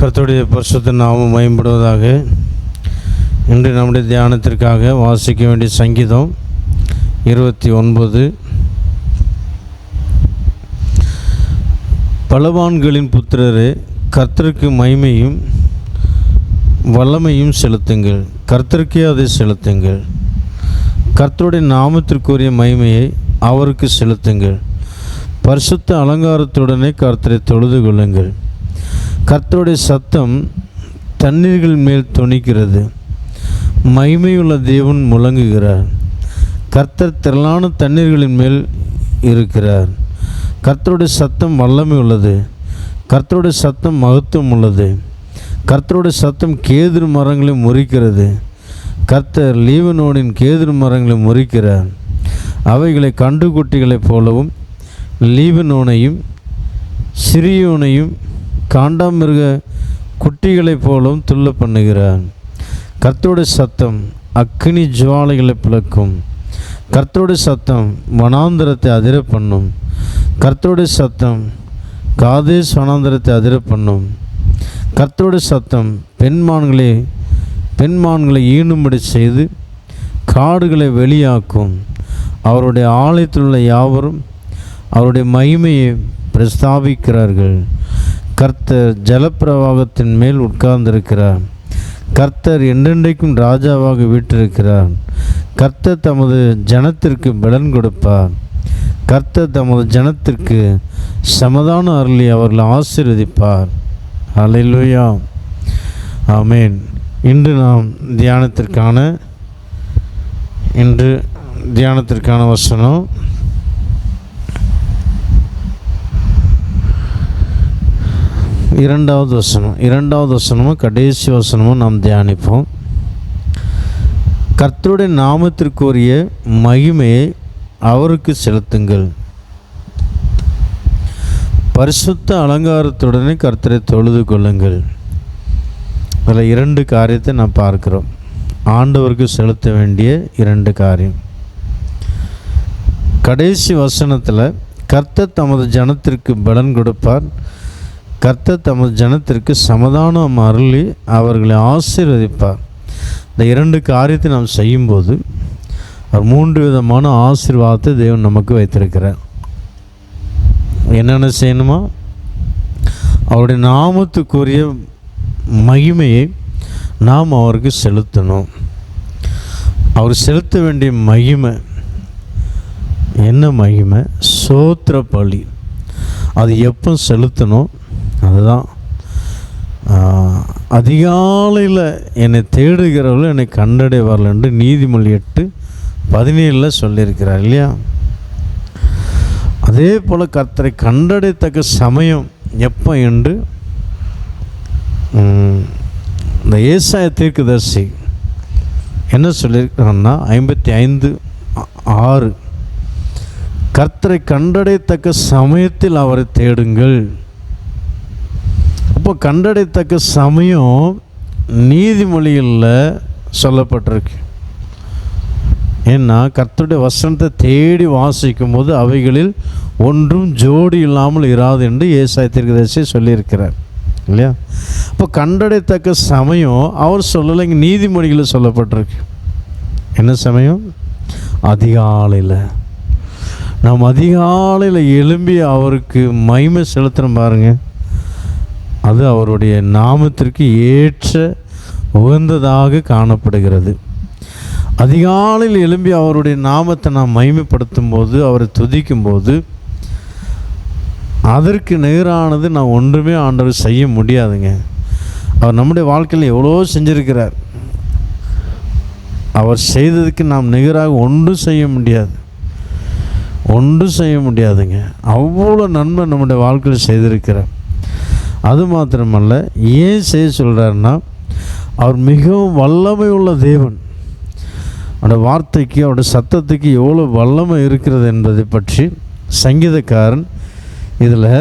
கர்த்தருடைய பரிசுத்த நாமம் மேம்படுவதாக இன்று நம்முடைய தியானத்திற்காக வாசிக்க வேண்டிய சங்கீதம் இருபத்தி ஒன்பது. பலவான்களின் புத்திரரே கர்த்தருக்கு மய்மையும் வல்லமையும் செலுத்துங்கள். கர்த்தருக்கே அதை செலுத்துங்கள். கர்த்தருடைய நாமத்திற்குரிய மய்மையை அவருக்கு செலுத்துங்கள். பரிசுத்த அலங்காரத்துடனே கர்த்தரை தொழுது கொள்ளுங்கள். கர்த்தருடைய சத்தம் தண்ணீர்கள் மேல் துணிக்கிறது மகிமையுள்ள தேவன் முழங்குகிறார். கர்த்தர் திரளான தண்ணீர்களின் மேல் இருக்கிறார். கர்த்தருடைய சத்தம் வல்லமை உள்ளது. கர்த்தருடைய சத்தம் மகத்துவம் உள்ளது. கர்த்தருடைய சத்தம் கேதிர் மரங்களை முறிக்கிறது. கர்த்தர் லீவனோடின் கேதிர் மரங்களை முறிக்கிறார். அவைகளை கண்டுகுட்டிகளைப் போலவும் லீவனோனையும் சிறியோனையும் காண்டாமிருக குட்டிகளைப் போலும் துள்ள பண்ணுகிறார் கர்த்தோட சத்தம் அக்னி ஜுவாலைகளை பிளக்கும். கர்த்தோட சத்தம் வனாந்திரத்தை அதிர பண்ணும். கர்த்தோட சத்தம் காதேஸ் வனாந்திரத்தை அதிர பண்ணும். கர்த்தோட சத்தம் பெண்மான்களை பெண்மான்களை ஈணும்படி செய்து காடுகளை வெளியாக்கும். அவருடைய ஆலயத்தில் உள்ள யாவரும் அவருடைய மகிமையை பிரஸ்தாபிக்கிறார்கள். கர்த்தர் ஜலப்பிரவாகத்தின் மேல் உட்கார்ந்திருக்கிறார். கர்த்தர் என்றென்றைக்கும் ராஜாவாக வீற்றிருக்கிறார். கர்த்தர் தமது ஜனத்திற்கு பலன் கொடுப்பார். கர்த்தர் தமது ஜனத்திற்கு சமதான அருளி அவர்களை ஆசீர்வதிப்பார். அலையிலுயா ஆமேன் இன்று நாம் தியானத்திற்கான இன்று தியானத்திற்கான வசனம் இரண்டாவது வசனம் இரண்டாவது வசனமும் கடைசி வசனமும் நாம் தியானிப்போம். கர்த்தருடைய நாமத்திற்குரிய மகிமையை அவருக்கு செலுத்துங்கள். பரிசுத்த அலங்காரத்துடனே கர்த்தரை தொழுது கொள்ளுங்கள். அதில் இரண்டு காரியத்தை நான் பார்க்கிறோம். ஆண்டவருக்கு செலுத்த வேண்டிய இரண்டு காரியம். கடைசி வசனத்தில் கர்த்தர் தமது ஜனத்திற்கு பலன் கொடுப்பார். கர்த்தர் தமது ஜனத்திற்கு சமாதானம் அருளி அவர்களை ஆசீர்வதிப்பார். இந்த இரண்டு காரியத்தை நாம் செய்யும்போது அவர் மூன்று விதமான ஆசீர்வாதத்தை தேவன் நமக்கு வைத்திருக்கிறார். என்னென்ன செய்யணுமா அவருடைய நாமத்துக்குரிய மகிமையை நாம் அவருக்கு செலுத்தணும். அவர் செலுத்த வேண்டிய மகிமை என்ன மகிமை? சோத்திர பலி அது எப்போ செலுத்தணும்? அதுதான். அதிகாலையில் என்னை தேடுகிறவர்கள் என்னை கண்டடைவார்கள் என்று நீதிமொழி எட்டு பதினேழில் சொல்லியிருக்கிறார் இல்லையா? அதே போல் கர்த்தரை கண்டடைத்தக்க சமயம் எப்போ என்று? இந்த ஏசாய தீர்க்கதர்சி என்ன சொல்லியிருக்கிறான்னா ஐம்பத்தி ஐந்து ஆறு. கர்த்தரை கண்டடைத்தக்க சமயத்தில் அவரை தேடுங்கள். அப்போ கண்டடைத்தக்க சமயம் நீதிமொழியில் சொல்லப்பட்டிருக்கு. ஏன்னா கர்த்தருடைய வசனத்தை தேடி வாசிக்கும் போது அவைகளில் ஒன்றும் ஜோடி இல்லாமல் இராது என்று ஏசாயத்திற்கு தீர்க்கதரிசி சொல்லியிருக்கிறார். இல்லையா? இப்போ கண்டடைத்தக்க சமயம் அவர் சொல்லலை இங்கே நீதிமொழிகளில் சொல்லப்பட்டிருக்கு. என்ன சமயம்? அதிகாலையில். நாம் அதிகாலையில் எழும்பி அவருக்கு மைமை செலுத்துகிறோம் பாருங்கள் அது அவருடைய நாமத்திற்கு ஏற்ற உகந்ததாக காணப்படுகிறது. அதிகாலையில் எழும்பி அவருடைய நாமத்தை நாம் மைமைப்படுத்தும் போது அவரை துதிக்கும் போது அதற்கு நிகரானது நான் ஒன்றுமே ஆண்டவர் செய்ய முடியாதுங்க. அவர் நம்முடைய வாழ்க்கையில் எவ்வளோ செஞ்சுருக்கிறார். அவர் செய்ததுக்கு நாம் நிகராக ஒன்றும் செய்ய முடியாது. ஒன்றும் செய்ய முடியாதுங்க. அவ்வளோ நன்மை நம்முடைய வாழ்க்கையில் செய்திருக்கிறார். அது மாத்திரமல்ல ஏன் செய்ய சொல்கிறாருன்னா அவர் மிகவும் வல்லமை உள்ள தேவன். அவருடைய வார்த்தைக்கு அவருடைய சத்தத்துக்கு எவ்வளோ வல்லமை இருக்கிறது என்பதை பற்றி சங்கீதக்காரன் இதில்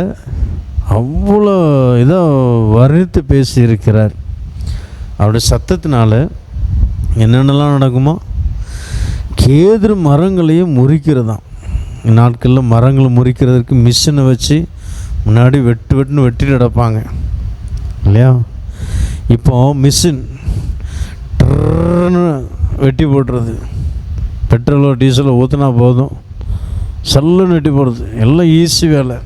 அவ்வளோ இதாக வர்ணித்து பேசியிருக்கிறார். அவருடைய சத்தத்தினால என்னென்னலாம் நடக்குமோ கேதுரு மரங்களையும் முறிக்கிறதாம். நாட்களில் மரங்களை முறிக்கிறதுக்கு மிஷினை வச்சு முன்னாடி வெட்டு வெட்டுன்னு வெட்டிட்டு கிடப்பாங்க. இல்லையா? இப்போ மிஷின் வெட்டி போட்டுறது பெட்ரோலோ டீசலோ ஊற்றினா போதும். சல்லுன்னு வெட்டி போடுறது எல்லாம் ஈஸி வேலை.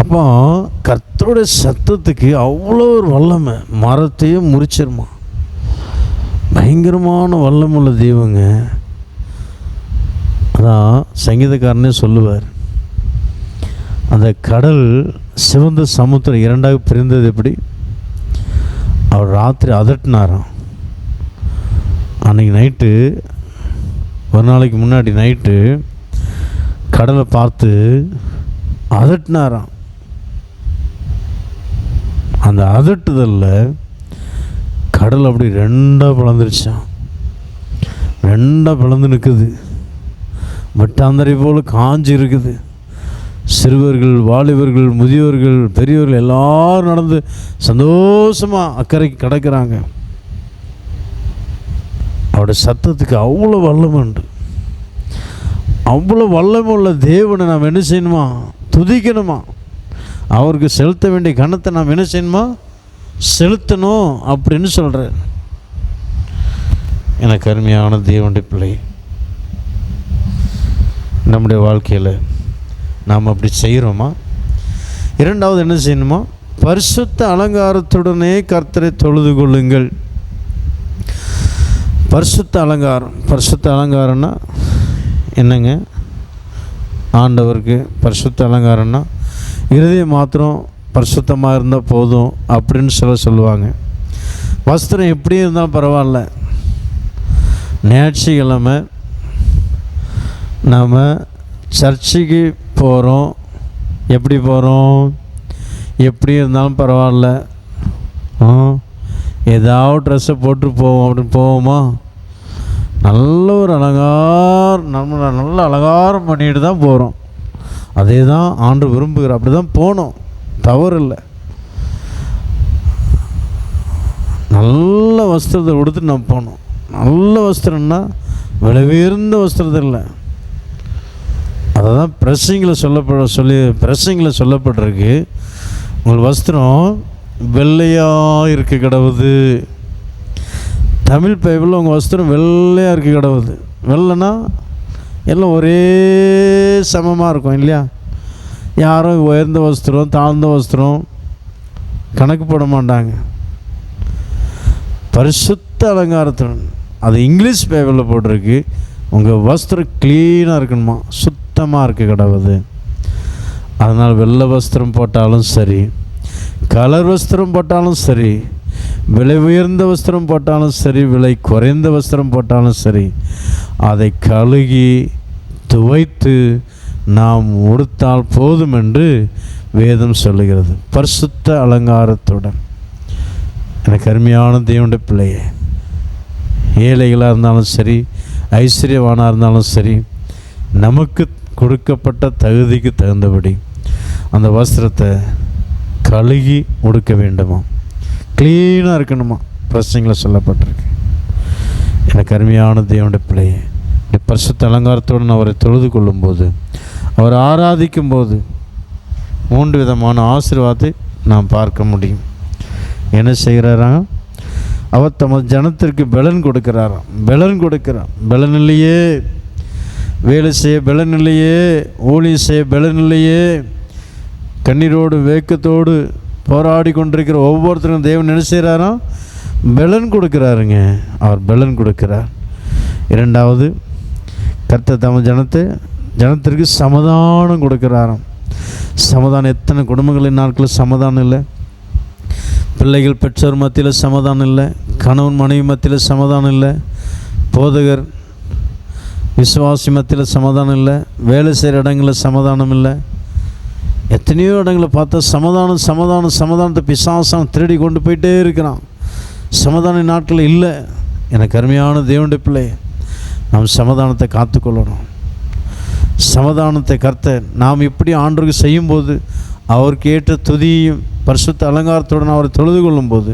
அப்போ கர்த்தருடைய சத்தத்துக்கு அவ்வளோ ஒரு வல்லமை. மரத்தையும் முறிச்சிருமா. பயங்கரமான வல்லமுள்ள தெய்வங்க. அதான் சங்கீதக்காரனே சொல்லுவார். அந்த கடல் சிவந்த சமுத்திரம் இரண்டாக பிரிந்தது எப்படி? அவர் ராத்திரி அதட்டினாராம். அன்றைக்கி நைட்டு ஒரு நாளைக்கு முன்னாடி நைட்டு கடலை பார்த்து அதட்டினாராம். அந்த அதட்டுதலில் கடல் அப்படி ரெண்டாக பிளந்துருச்சான் ரெண்டாக பிளந்து நிற்குது வெட்டாந்தரை போல் காஞ்சி இருக்குது சிறுவர்கள் வாலிபர்கள் முதியோர்கள் பெரியவர்கள் எல்லாரும் நடந்து சந்தோஷமாக அக்கறைக்கு கிடக்கிறாங்க. அவருடைய சத்தத்துக்கு அவ்வளோ வல்லமை உண்டு. அவ்வளோ வல்லமை உள்ள தேவனை நாம் என்ன செய்யணுமா? துதிக்கணுமா? அவருக்கு செலுத்த வேண்டிய கணத்தை நாம் என்ன செய்யணுமா? செலுத்தணும் அப்படின்னு சொல்கிறார் எனக்கு அருமையான தேவனுடைய பிள்ளை. நம்முடைய வாழ்க்கையில் நாம் அப்படி செய்கிறோமா? இரண்டாவது என்ன செய்யணுமா? பரிசுத்த அலங்காரத்துடனே கர்த்தரை தொழுது கொள்ளுங்கள். பரிசுத்த அலங்காரம். பரிசுத்த அலங்காரம்னா என்னங்க? ஆண்டவருக்கு பரிசுத்த அலங்காரம்னா இருதயம் மாத்திரம் பரிசுத்தமாக இருந்தால் போதும் அப்படின்னு சொல்ல சொல்லுவாங்க. வஸ்திரம் எப்படி இருந்தாலும் பரவாயில்ல. ஞாயிற்றுக்கிழமை நாம் சர்ச்சுக்கு போகிறோம். எப்படி போகிறோம்? எப்படி இருந்தாலும் பரவாயில்ல. ஏதாவது ட்ரெஸ்ஸை போட்டு போவோம். அப்படின்னு போவோமா? நல்ல ஒரு அலங்காரம் நம்ம நல்ல அலங்காரம் பண்ணிட்டு தான் போகிறோம் அதே தான் ஆண்டு விரும்புகிற அப்படி தான் போகணும் தவறு இல்லை. நல்ல வஸ்திரத்தை உடுத்து நம்ம போகணும் நல்ல வஸ்திரம்னா விலை உயர்ந்த வஸ்திரத்தை இல்லை. அதுதான் ப்ரெஸ்ஸிங்கில் சொல்லப்பட சொல்லி ப்ரெஸ்ஸிங்கில் சொல்லப்பட்டிருக்கு. உங்கள் வஸ்திரம் வெள்ளையாக இருக்க கிடவுது. தமிழ் பைபிளில் உங்கள் வஸ்திரம் வெள்ளையாக இருக்க கிடவுது. வெள்ளைன்னா எல்லாம் ஒரே சமமாக இருக்கும் இல்லையா? யாரும் உயர்ந்த வஸ்திரம் தாழ்ந்த வஸ்திரம் கணக்கு போட மாட்டாங்க. பரிசுத்த அலங்காரத்துடன். அது இங்கிலீஷ் பேப்பரில் போட்டிருக்கு. உங்கள் வஸ்திரம் க்ளீனாக இருக்கணுமா? சுத்தமாக இருக்க கிடவுது அதனால் வெள்ளை வஸ்திரம் போட்டாலும் சரி கலர் வஸ்திரம் போட்டாலும் சரி விலை உயர்ந்த வஸ்திரம் போட்டாலும் சரி விலை குறைந்த வஸ்திரம் போட்டாலும் சரி அதை கழுகி துவைத்து நாம் உடுத்தால் போதும் என்று வேதம் சொல்லுகிறது. பரிசுத்த அலங்காரத்துடன். எனக்கு அருமையான தேவனுடைய பிள்ளையே ஏழைகளாக இருந்தாலும் சரி ஐஸ்வர்யவானாக இருந்தாலும் சரி நமக்கு கொடுக்கப்பட்ட தகுதிக்கு தகுந்தபடி அந்த வஸ்திரத்தை கழுகி உடுக்க வேண்டுமா? க்ளீனாக இருக்கணுமா? பிரசங்கில் சொல்லப்பட்டிருக்கு. எனக்கு அருமையான தேவனுடைய பிள்ளையே இப்படி பரிசுத்த அலங்காரத்துடன் அவரை தொழுது கொள்ளும்போது அவர் ஆராதிக்கும் போது மூன்று விதமான ஆசீர்வாதத்தை நாம் பார்க்க முடியும். என்ன செய்கிறாராம்? அவர் தமது ஜனத்திற்கு பலன் கொடுக்கிறாராம். பலன் கொடுக்கிறார். பலனிலேயே வேலை செய்ய பலன் இல்லையே ஊழியம் செய்ய பலன் இல்லையே கண்ணீரோடு வேக்கத்தோடு போராடி கொண்டிருக்கிற ஒவ்வொருத்தரும் தேவன் என்ன செய்கிறாரோ பலன் கொடுக்குறாருங்க. அவர் பலன் கொடுக்கிறார். இரண்டாவது கர்த்த தம ஜனத்தை ஜனத்திற்கு சமாதானம் கொடுக்குறாராம். சமாதானம் எத்தனை குடும்பங்களின் நாட்களில் சமாதானம் இல்லை. பிள்ளைகள் பெற்றோர் மத்தியில் சமாதானம் இல்லை. கணவன் மனைவி மத்தியில் சமாதானம் இல்லை. போதகர் விசுவாசி மத்தியில் சமாதானம் இல்லை வேலை செய்கிற இடங்களில் சமாதானம் இல்லை. எத்தனையோ இடங்களை பார்த்தா சமாதானம் சமாதானம் சமாதானத்தை பிசாசம் திருடி கொண்டு போயிட்டே இருக்கிறான். சமாதான நாட்கள் இல்லை. எனக்கு அருமையான தேவனுடைய பிள்ளை நாம் சமாதானத்தை காத்துக்கொள்ளணும் சமாதானத்தை கர்த்த நாம் இப்படி ஆண்டுக்கு செய்யும்போது அவருக்கு ஏற்ற துதியையும் பரிசுத்த அலங்காரத்துடன் அவரை தொழுது கொள்ளும்போது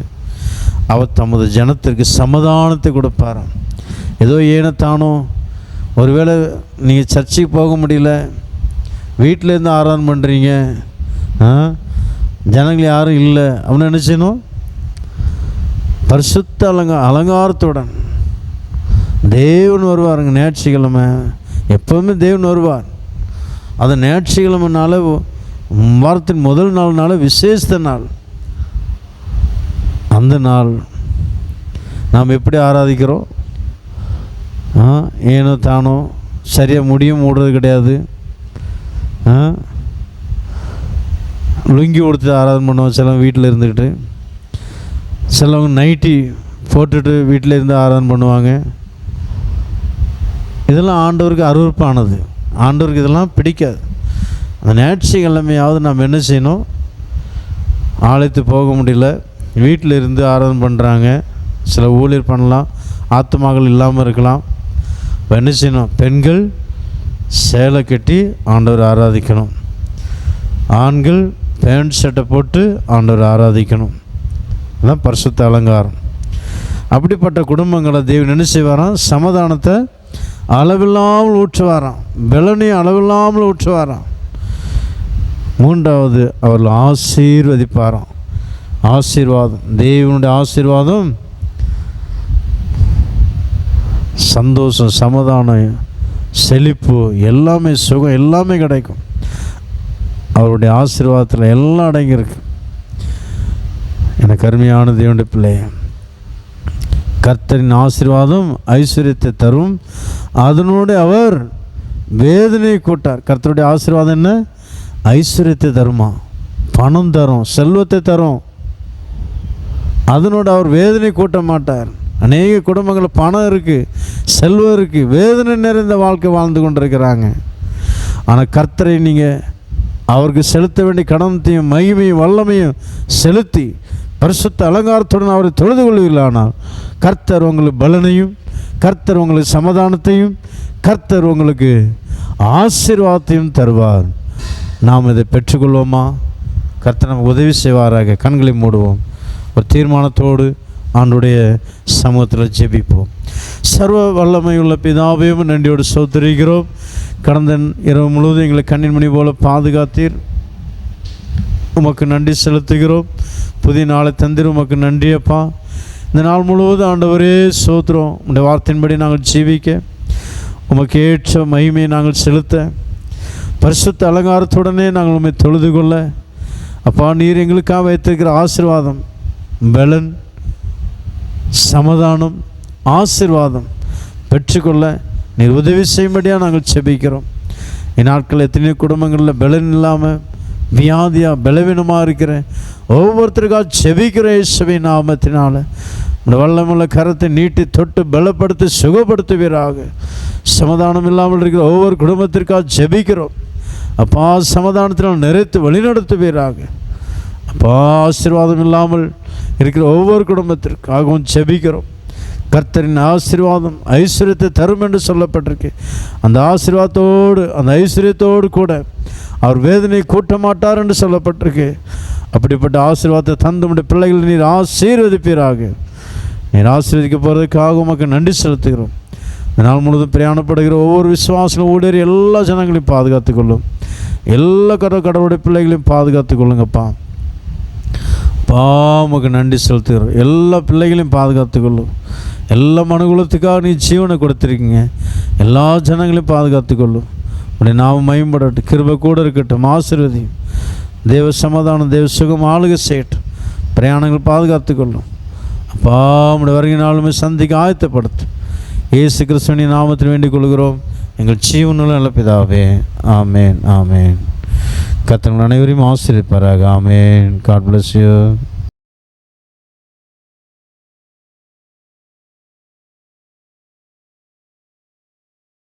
அவர் தமது ஜனத்திற்கு சமாதானத்தை கொடுப்பாராம். ஏதோ ஏனத்தானோ ஒருவேளை நீங்கள் சர்ச்சுக்கு போக முடியல வீட்டிலேருந்து ஆராதனை பண்ணுறீங்க ஜனங்கள் யாரும் இல்லை அப்படின்னு நினச்சினோம் பரிசுத்த அலங்கா அலங்காரத்துடன் தேவன் வருவாருங்க ஞாயிற்றுக்கிழமை. எப்போவுமே தேவன் வருவார். அது ஞாயிற்றுக்கிழமைனால வாரத்தின் முதல் நாள்னால விசேஷத்த நாள். அந்த நாள் நாம் எப்படி ஆராதிக்கிறோம்? ஏனோ தானோ சரியாக முடியும் மூடுறது கிடையாது. ஆ, லுங்கி கொடுத்து ஆராதனை பண்ணுவோம் சிலவங்க வீட்டில் இருந்துக்கிட்டு. சிலவங்க நைட்டி போட்டுட்டு வீட்டில் இருந்து ஆராதனை பண்ணுவாங்க. இதெல்லாம் ஆண்டவருக்கு அருவருப்பானது. ஆண்டவருக்கு இதெல்லாம் பிடிக்காது. அந்த ஞாயிற்றுக்கிழமையாவது நம்ம என்ன செய்யணும்? ஆலயத்து போக முடியல. வீட்டில் இருந்து ஆராதனை பண்ணுறாங்க சில ஊழியர் பண்ணலாம். ஆத்மாக்கள் இல்லாமல் இருக்கலாம். என்ன செய்யணும் பெண்கள் சேலை கட்டி ஆண்டவர் ஆராதிக்கணும். ஆண்கள் பேண்ட் சட்டை போட்டு ஆண்டவர் ஆராதிக்கணும். அதான் பரிசுத்த அலங்காரம். அப்படிப்பட்ட குடும்பங்களை தேவன் என்ன செய்வாராம்? சமாதானத்தை அளவில்லாமல் ஊற்றுவாராம். பலனையும் அளவில்லாமல் ஊற்றுவாராம். மூன்றாவது அவர்கள் ஆசீர்வதிப்பாராம். ஆசீர்வாதம். தேவனுடைய ஆசீர்வாதம் சந்தோஷம் சமாதானம் செழிப்பு எல்லாமே சுகம் எல்லாமே கிடைக்கும். அவருடைய ஆசீர்வாதத்தில் எல்லாம் அடங்கியிருக்கு. எனக்கு அருமையான தேவனுடைய பிள்ளைய கர்த்தரின் ஆசீர்வாதம் ஐஸ்வர்யத்தை தரும். அதனோடு அவர் வேதனையை கூட்டார். கர்த்தருடைய ஆசீர்வாதம் என்ன? ஐஸ்வர்யத்தை தருமா? பணம் தரும் செல்வத்தை தரும். அதனோடு அவர் வேதனை கூட்ட மாட்டார். அநேக குடும்பங்கள் பணம் இருக்குது செல்வம் இருக்குது வேதனை நிறைந்த வாழ்க்கை வாழ்ந்து கொண்டிருக்கிறாங்க. ஆனால் கர்த்தரை நீங்கள் அவருக்கு செலுத்த வேண்டிய கடனத்தையும் மகிமையும் வல்லமையும் செலுத்தி பரிசுத்த அலங்காரத்துடன் அவரை தொழுது கொள்வீர்களானால் கர்த்தர் உங்களுக்கு பலனையும் கர்த்தர் உங்களுக்கு சமாதானத்தையும் கர்த்தர் உங்களுக்கு ஆசீர்வாதத்தையும் தருவார். நாம் இதை பெற்றுக்கொள்வோமா? கர்த்தர் நமக்கு உதவி செய்வாராக. கண்களை மூடுவோம். ஒரு தீர்மானத்தோடு ஆண்டுடைய சமூகத்தில் ஜெபிப்போம். சர்வ வல்லமையுள்ள பிதாவையும் நன்றியோடு சௌத்தரிக்கிறோம். கடந்த இரவு முழுவதும் எங்களை கண்ணின் மணி போல பாதுகாத்தீர். உமக்கு நன்றி செலுத்துகிறோம். புதிய நாளை தந்திர. உமக்கு நன்றி அப்பா. இந்த நாள் முழுவதும் ஆண்டவரே சோத்துறோம். உடைய வார்த்தையின்படி நாங்கள் ஜீவிக்க. உமக்கு ஏற்ற மகிமையை நாங்கள் செலுத்த. பரிசுத்த அலங்காரத்துடனே நாங்கள் உண்மை தொழுது கொள்ள. அப்பா நீர் எங்களுக்காக வைத்திருக்கிற ஆசீர்வாதம் பலன் சமாதானம் ஆசீர்வாதம் பெற்றுக்கொள்ள நீர் உதவி செய்யும்படியாக நாங்கள் செபிக்கிறோம். இந்நாட்கள் எத்தனையோ குடும்பங்களில் பலன் இல்லாமல் வியாதியாக பலவீனமாக இருக்கிற ஒவ்வொருத்தருக்காக செபிக்கிற இயேசுவை நாமத்தினால் இந்த வல்லமுள்ள கரத்தை நீட்டி தொட்டு பலப்படுத்தி சுகப்படுத்துவீராக. சமாதானம் இல்லாமல் இருக்கிற ஒவ்வொரு குடும்பத்திற்காக ஜெபிக்கிறோம் அப்பா சமாதானத்தினால் நிறைத்து வழிநடத்துவீராக. அப்பா ஆசீர்வாதம் இல்லாமல் இருக்கிற ஒவ்வொரு குடும்பத்திற்காகவும் ஜெபிக்கிறோம். கர்த்தரின் ஆசீர்வாதம் ஐஸ்வர்யத்தை தரும் என்று சொல்லப்பட்டிருக்கு. அந்த ஆசீர்வாதத்தோடு அந்த ஐஸ்வர்யத்தோடு கூட அவர் வேதனை கூட்ட மாட்டார் என்று சொல்லப்பட்டிருக்கு. அப்படிப்பட்ட ஆசீர்வாதத்தை தந்து உடைய பிள்ளைகளை நீர் ஆசீர்வதிப்பீராக. நீர் ஆசீர்வதிக்க போகிறதுக்காக உமக்கு நன்றி செலுத்துகிறோம். நாள் முழுவதும் பிரயாணப்படுகிற ஒவ்வொரு விசுவாசங்களும் ஊழியர் எல்லா ஜனங்களையும் பாதுகாத்துக் கொள்ளும். எல்லா கட கடவுளுடைய பிள்ளைகளையும் பாதுகாத்துக் கொள்ளுங்கப்பா உமக்கு நன்றி செலுத்துகிறோம். எல்லா பிள்ளைகளையும் பாதுகாத்துக்கொள்ளும் எல்லா மனுகுலத்துக்காக நீ ஜீவனை கொடுத்துருக்கீங்க. எல்லா ஜனங்களையும் பாதுகாத்துக்கொள்ளும் கொள்ளும் நாம் நாம மயம்படட்டும் கிருபை கூட இருக்கட்டும். ஆசிர்வதியும். தேவ சமாதானம் தேவ சுகம் ஆளுகை செய்யட்டும். பிரயாணங்கள் பாதுகாத்துக்கொள்ளும் அப்பா உடைய வருகை நாளுமே சந்திக்க ஆயத்தப்படுத்தும் ஏசு கிறிஸ்துவனின் நாமத்தில் வேண்டிக் கொள்கிறோம். எங்கள் ஜீவனுள்ள நல்ல பிதாவே. ஆமேன் ஆமேன். கத்தங்கள் அனைவரையும் ஆசிரியப்பாராக ஆமேன். God bless you